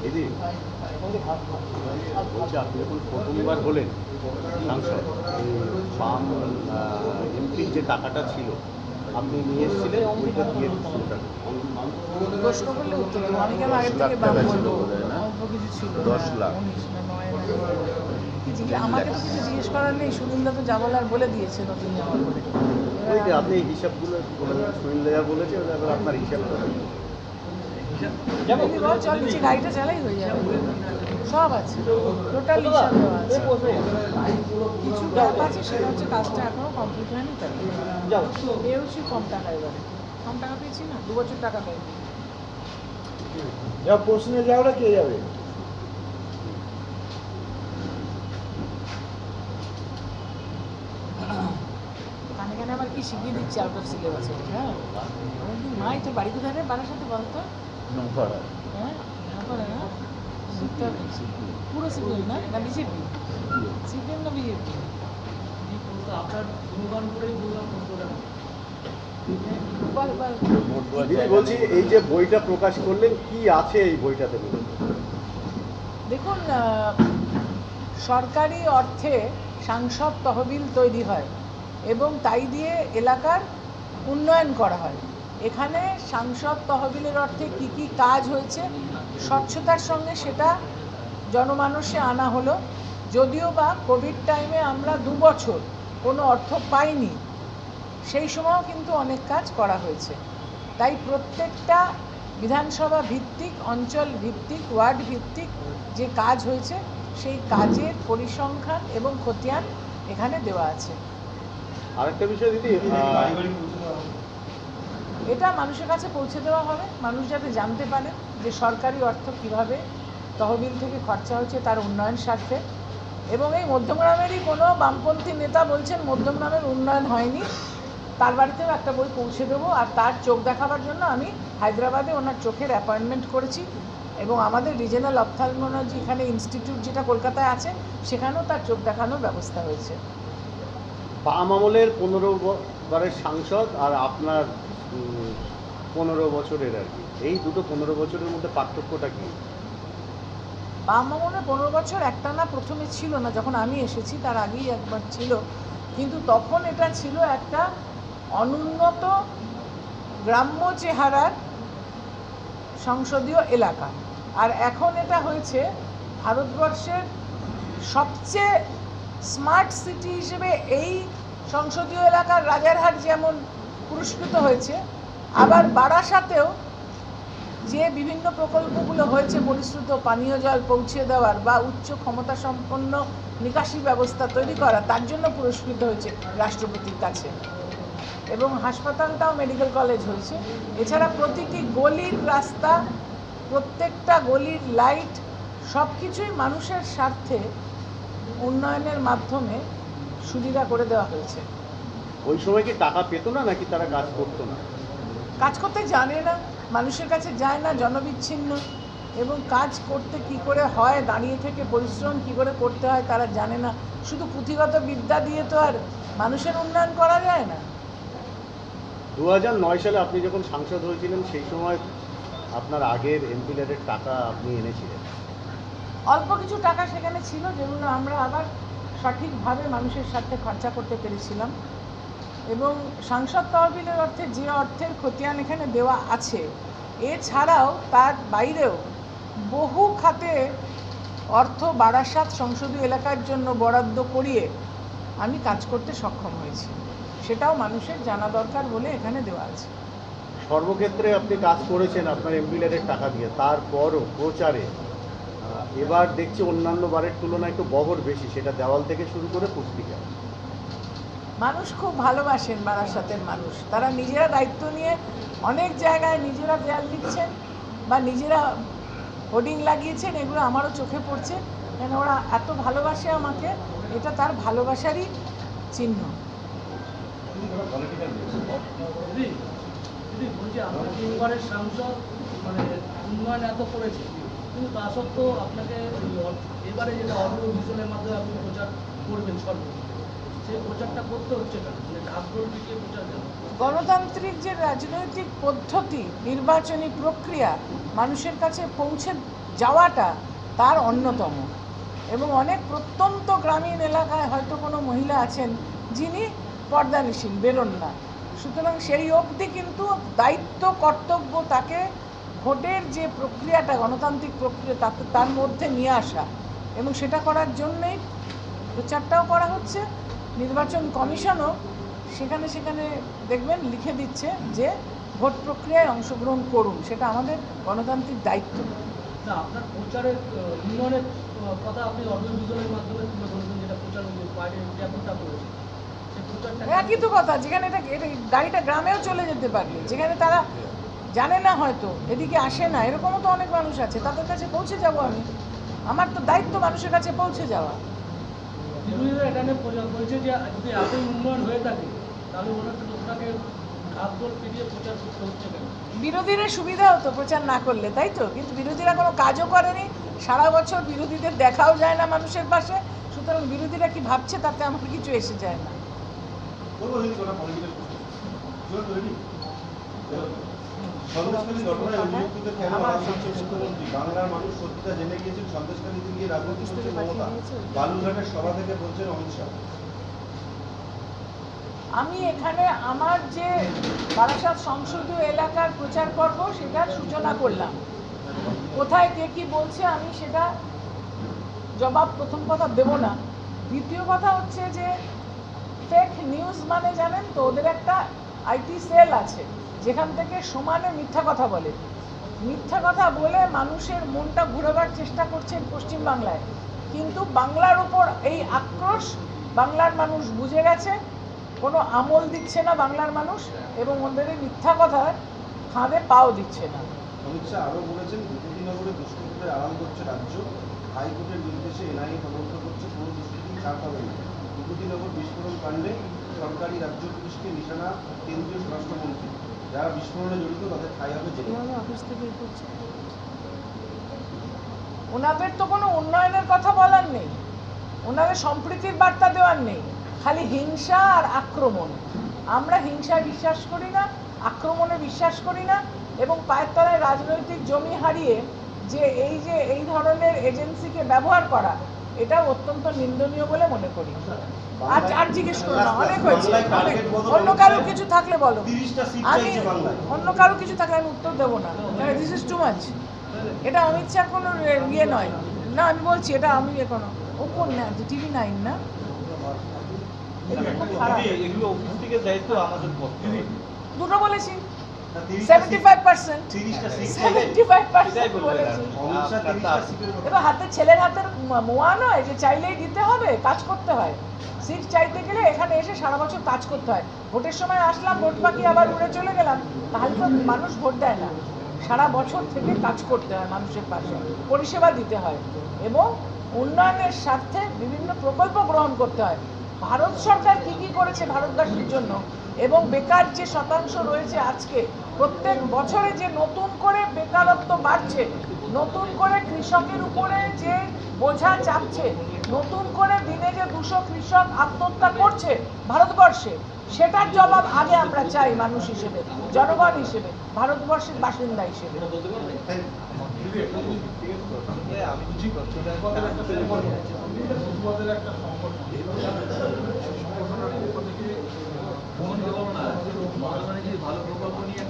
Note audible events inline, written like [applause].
দিদি বলছি আপনি যখন প্রথমবার হলেন সাংসদ বাম এমপির যে টাকাটা ছিল আপনি নিয়ে এসেছিলেন ওইটা দিয়ে দিচ্ছেন প্রশ্ন করলে উত্তর দেবো। আমি কেন আগের দশ থেকে লাখ বাম বলব? অল্প কিছু ছিল। দশ লাখ। আমাকে তো কিছু জিজ্ঞেস করার নেই? সুনীলদা তো যা বলার বলে দিয়েছে নতুন আপনি এই হিসাবগুলো সুনীল দেয়া বলেছে আপনার হিসাব চল নিচে গাড়িটা চালাই হয়ে যাবে। সব আছে। টোটাল হিসাব দেওয়া আছে। কিছু গ্যাপ আছে সেটা হচ্ছে কাজটা এখনও কমপ্লিট হয়নি তাই পেয়েওছি কম টাকা এবারে। কম টাকা পেয়েছি না? দু বছর টাকা পাইনি। যা প্রশ্নে যাওয়া কে যাবে? কানে কানে আবার কি শিখিয়ে দিচ্ছে আউট অফ সিলেবাসে হ্যাঁ। মাই তোর বাড়ি কোথায় রে? বাড়ার সাথে বলতো? নম্বর হ্যাঁ না পুরো সিপিএম না না বিজেপি সিপিএম না বিজেপি দিদি বলছি এই যে বইটা প্রকাশ করলেন কি আছে এই বইটাতে? দেখুন সরকারি অর্থে সাংসদ তহবিল তৈরি হয় এবং তাই দিয়ে এলাকার উন্নয়ন করা হয়। এখানে সাংসদ তহবিলের অর্থে কি কি কাজ হয়েছে, স্বচ্ছতার সঙ্গে সেটা জনমানসে আনা হলো। যদিও বা কোভিড টাইমে আমরা দু বছর কোনো অর্থ পাইনি, সেই সময়ও কিন্তু অনেক কাজ করা হয়েছে। তাই প্রত্যেকটা বিধানসভা ভিত্তিক, অঞ্চল ভিত্তিক, ওয়ার্ড ভিত্তিক যে কাজ হয়েছে, সেই কাজের পরিসংখ্যান এবং খতিয়ান এখানে দেওয়া আছে। আরেকটা বিষয় দিদি এটা মানুষের কাছে পৌঁছে দেওয়া হবে। মানুষ যাতে জানতে পারে যে সরকারি অর্থ কীভাবে তহবিল থেকে খরচা হচ্ছে তার উন্নয়ন স্বার্থে। এবং এই মধ্যমগ্রামেরই কোনো বামপন্থী নেতা বলছেন মধ্যমগ্রামের উন্নয়ন হয়নি। তার বাড়িতেও একটা বই পৌঁছে দেবো আর তার চোখ দেখাবার জন্য আমি হায়দ্রাবাদে ওনার চোখের অ্যাপয়েন্টমেন্ট করেছি। এবং আমাদের রিজনাল অপথালমোলজি এখানে ইনস্টিটিউট যেটা কলকাতায় আছে, সেখানেও তার চোখ দেখানোর ব্যবস্থা হয়েছে। বাম আমলের পনেরো বারের সাংসদ আর আপনার পনেরো বছরের আর কি। এই দুটো পনেরো বছরের মধ্যে পার্থক্যটা কি? বাম আমলে পনেরো বছর একটা না প্রথমে ছিল না, যখন আমি এসেছি তার আগেই একবার ছিল। কিন্তু তখন এটা ছিল একটা অনুন্নত গ্রাম্য চেহারার সংসদীয় এলাকা। আর এখন এটা হয়েছে ভারতবর্ষের সবচেয়ে স্মার্ট সিটি হিসেবে এই সংসদীয় এলাকার রাজারহাট যেমন পুরস্কৃত হয়েছে। আবার বারাসাতেও যে বিভিন্ন প্রকল্পগুলো হয়েছে, পরিশ্রুত পানীয় জল পৌঁছে দেওয়ার বা উচ্চ ক্ষমতা সম্পন্ন নিকাশি ব্যবস্থা তৈরি করা, তার জন্য পুরস্কৃত হয়েছে রাষ্ট্রপতির কাছে। এবং হাসপাতালটাও মেডিকেল কলেজ হয়েছে। এছাড়া প্রতিটি গলির রাস্তা, প্রত্যেকটা গলির লাইট সব কিছুই মানুষের স্বার্থে উন্নয়নের মাধ্যমে সুবিধা করে দেওয়া হয়েছে। ওই সময় কি টাকা পেতো না নাকি তারা কাজ করতো না? কাজ করতে জানে না মানুষের কাছে যায় না জনবিচ্ছিন্ন। এবং কাজ করতে কি করে হয় দাঁড়িয়ে থেকে পরিশ্রম কি করে করতে হয় তারা জানে না। শুধু পুঁথিগত বিদ্যা দিয়ে তো আর মানুষের উন্নয়ন করা যায় না। দু সালে আপনি যখন সাংসদ হয়েছিলেন সেই সময় আপনার আগের এমপি টাকা আপনি এনেছিলেন। অল্প কিছু টাকা সেখানে ছিল যেগুলো আমরা আবার সঠিকভাবে মানুষের সাথে খরচা করতে পেরেছিলাম। এবং সাংসদ তহবিলের অর্থে যে অর্থের খতিয়ান এখানে দেওয়া আছে, এছাড়াও তার বাইরেও বহু খাতে অর্থ বারাসাত সংসদীয় এলাকার জন্য বরাদ্দ করিয়ে আমি কাজ করতে সক্ষম হয়েছি। সেটাও মানুষের জানা দরকার বলে এখানে দেওয়া আছে। সর্বক্ষেত্রে আপনি কাজ করেছেন আপনার এমপি টাকা দিয়ে। তারপরও প্রচারে এবার দেখছি অন্যান্য বারের তুলনায় একটু বহর বেশি, সেটা দেওয়াল থেকে শুরু করে পুস্তিকা। মানুষ খুব ভালোবাসেন বারাসাতের মানুষ। তারা নিজেরা দায়িত্ব নিয়ে অনেক জায়গায় নিজেরা দেয়াল দিচ্ছেন বা নিজেরা হোর্ডিং লাগিয়েছেন, এগুলো আমারও চোখে পড়ছে। কেন ওরা এত ভালোবাসে আমাকে, এটা তার ভালোবাসারই চিহ্ন। মানে উন্নয়ন এত করেছে, কিন্তু তা সত্ত্বেও আপনাকে এবারে যেটা ভিজুয়ালের মাধ্যমে আপনি প্রচার করবেন সর্ব গণতান্ত্রিক যে রাজনৈতিক পদ্ধতি, নির্বাচনী প্রক্রিয়া মানুষের কাছে পৌঁছে যাওয়াটা তার অন্যতম। এবং অনেক প্রত্যন্ত গ্রামীণ এলাকায় হয়তো কোনো মহিলা আছেন যিনি পর্দানিসীন বেরোন না। সুতরাং সেই অবধি কিন্তু দায়িত্ব, কর্তব্য তাকে ভোটের যে প্রক্রিয়াটা, গণতান্ত্রিক প্রক্রিয়া, তাতে তার মধ্যে নিয়ে আসা। এবং সেটা করার জন্যেই প্রচারটাও করা হচ্ছে। নির্বাচন কমিশনও সেখানে সেখানে দেখবেন লিখে দিচ্ছে যে ভোট প্রক্রিয়ায় অংশগ্রহণ করুন সেটা আমাদের গণতান্ত্রিক দায়িত্ব। আপনার প্রচারের উন্নয়নের কথা আপনি মাধ্যমে তুলে ধরেছেন যেটা প্রচার করেছে। একই তো কথা যেখানে এটা এটা গাড়িটা গ্রামেও চলে যেতে পারবে যেখানে তারা জানে না হয়তো এদিকে আসে না এরকমও তো অনেক মানুষ আছে তাদের কাছে পৌঁছে যাব আমি। আমার তো দায়িত্ব মানুষের কাছে পৌঁছে যাওয়া। বিরোধীরা এখানে বলছে যে যদি এতই উন্নয়ন হয়ে থাকে তাহলে ওনাকে কেন? বিরোধীদের সুবিধা হতো প্রচার না করলে তাই তো? কিন্তু বিরোধীরা কোনো কাজও করেনি। সারা বছর বিরোধীদের দেখাও যায় না মানুষের পাশে। সুতরাং বিরোধীরা কি ভাবছে তাতে আমার কিছু এসে যায় না। সন্দেশখালী ঘটনায় অভিযুক্তদের কেন আড়াল মুখ্যমন্ত্রী বাংলার মানুষ সত্যিটা জেনে গিয়েছেন সন্দেশখালীতে গিয়ে রাজনীতি করছে মমতা। বালুরঘাটের সভা থেকে বলছেন অমিত শাহ। আমি এখানে আমার যে বারাসাত সংসদীয় এলাকার প্রচার পর্ব সেটার সূচনা করলাম। কোথায় কে কি বলছে আমি সেটা জবাব প্রথম কথা দেব না। দ্বিতীয় কথা হচ্ছে যে ফেক নিউজ মানে জানেন তো ওদের একটা আইটি সেল আছে। যেখান থেকে সমানে মিথ্যা কথা বলে। মিথ্যা কথা বলে মানুষের মনটা ঘুরাবার চেষ্টা করছেন পশ্চিমবাংলায়। কিন্তু বাংলার উপর এই আক্রোশ বাংলার মানুষ বুঝে গেছে, কোনো আমল দিচ্ছে না বাংলার মানুষ এবং ওদের এই মিথ্যা কথায় ফাঁদে পাও দিচ্ছে না। অমিত শাহ আরও বলেছেন ভূপতিনগরে দুষ্কৃতীদের আড়াল করছে রাজ্য। হাইকোর্টের নির্দেশে এনআইএ তদন্ত করছে, কোনো দুষ্কৃতি ছাড় পাবে না। ভূপতিনগর বিস্ফোরণ কাণ্ডে সরকারি রাজ্য পুলিশকে নিশানা, কেন্দ্রীয় স্বরাষ্ট্রমন্ত্রী। যারা বিস্ফোরণে জড়িত, তাদের ঠাই হবে জেলে। অফিস থেকে করছে? ওনাদের তো কোনো উন্নয়নের কথা বলার নেই। ওনাদের সম্প্রীতির বার্তা দেওয়ার নেই। খালি হিংসা আর আক্রমণ। আমরা হিংসায় বিশ্বাস করি না, আক্রমণে বিশ্বাস করি না, এবং পায়ের তলায় রাজনৈতিক জমি হারিয়ে যে এই যে এই ধরনের এজেন্সিকে ব্যবহার করা এটা অত্যন্ত নিন্দনীয় বলে মনে করি আর আর জিজ্ঞেস করো না অনেক হয়েছে অনেক অন্য কারও কিছু থাকলে বলো আমি অন্য কারও কিছু থাকলে আমি উত্তর দেবো না দিস ইজ টু মাচ এটা অমিত শাহ কোনো ইয়ে নয় না আমি বলছি এটা আমি ইয়ে কোনো ও কোন না টিভি নাইন না। দুটো বলেছি [laughs] এবার হাতে ছেলের হাতের মোয়া নয় যে চাইলেই দিতে হবে কাজ করতে হয়। সিট চাইতে গেলে এখানে এসে সারা বছর কাজ করতে হয়। ভোটের সময় আসলাম ভোট বাকি আবার উড়ে চলে গেলাম। তাহলে তো মানুষ ভোট দেয় না। সারা বছর থেকে কাজ করতে হয় মানুষের পাশে। পরিষেবা দিতে হয়। এবং উন্নয়নের স্বার্থে বিভিন্ন প্রকল্প গ্রহণ করতে হয়। ভারত সরকার কি কি করেছে ভারতবাসীর জন্য? এবং বেকার যে শতাংশ রয়েছে আজকে, প্রত্যেক বছরে যে নতুন করে বেকারত্ব বাড়ছে, নতুন করে কৃষকের উপরে যে বোঝা চাপছে, নতুন করে দিনে যে দুশো কৃষক আত্মহত্যা করছে ভারতবর্ষে, সেটার জবাব আগে আমরা চাই মানুষ হিসেবে, জনগণ হিসেবে, ভারতবর্ষের বাসিন্দা হিসেবে। বুঝি মানুষ মানে যে ভালো প্রকল্প নিয়ে